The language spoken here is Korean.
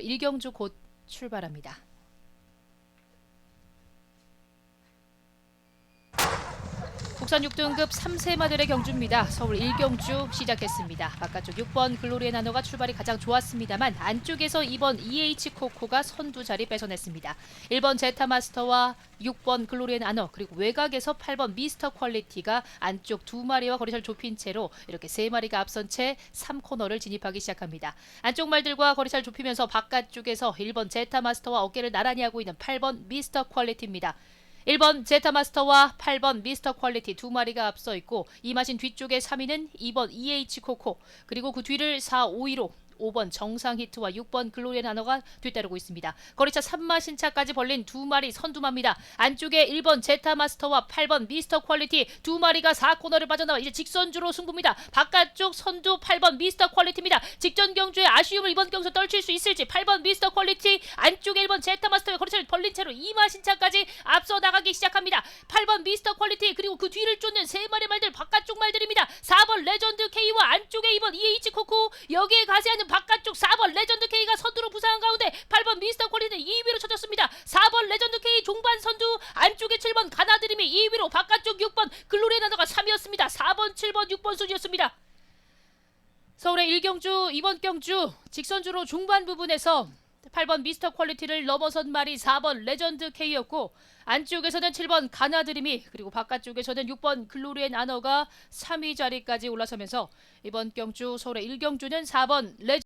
일경주 곧 출발합니다. 국산 6등급 3세 마들의 경주입니다. 서울 일경주 시작했습니다. 바깥쪽 6번 글로리의 나노가 출발이 가장 좋았습니다만 안쪽에서 2번 EH 코코가 선두 자리 뺏어냈습니다. 1번 제타 마스터와 6번 글로리의 나노 그리고 외곽에서 8번 미스터 퀄리티가 안쪽 두 마리와 거리를 좁힌 채로 이렇게 세 마리가 앞선 채 3코너를 진입하기 시작합니다. 안쪽 말들과 거리를 좁히면서 바깥쪽에서 1번 제타 마스터와 어깨를 나란히 하고 있는 8번 미스터 퀄리티입니다. 1번 제타 마스터와 8번 미스터 퀄리티 두 마리가 앞서 있고 이 마신 뒤쪽에 3위는 2번 EH 코코 그리고 그 뒤를 4, 5위로 5번 정상 히트와 6번 글로리의 나노가 뒤따르고 있습니다. 거리차 3마 신 차까지 벌린 두 마리 선두마입니다. 안쪽에 1번 제타 마스터와 8번 미스터 퀄리티 두 마리가 4코너를 빠져나와 이제 직선주로 승부입니다. 바깥쪽 선두 8번 미스터 퀄리티입니다. 직전 경주에 아쉬움을 이번 경주 떨칠 수 있을지 8번 미스터 퀄리티 안쪽에 1번 제타 마스터의 거리차를 벌린 채로 2마 신 차까지 앞서 나가기 시작합니다. 8번 미스터 퀄리티 그리고 그 뒤를 쫓는 세 마리 말들 바깥쪽 말들입니다. 4번 레전드 K와 안쪽에 2번 EH 코코 여기에 가세하는 바깥쪽 4번 레전드 K가 선두로 부상한 가운데 8번 미스터 퀄리티는 2위로 쳐졌습니다. 4번 레전드 K 종반 선두 안쪽에 7번 가나드림이 2위로 바깥쪽 6번 글로리의 나노가 3위였습니다. 4번 7번 6번 순이었습니다. 서울의 일경주 이번 경주 직선주로 중반 부분에서 8번 미스터 퀄리티를 넘어선 말이 4번 레전드 K였고 안쪽에서는 7번 가나드림이 그리고 바깥쪽에서는 6번 글로리의 나노가 3위 자리까지 올라서면서 이번 경주 서울의 일경주는 4번 레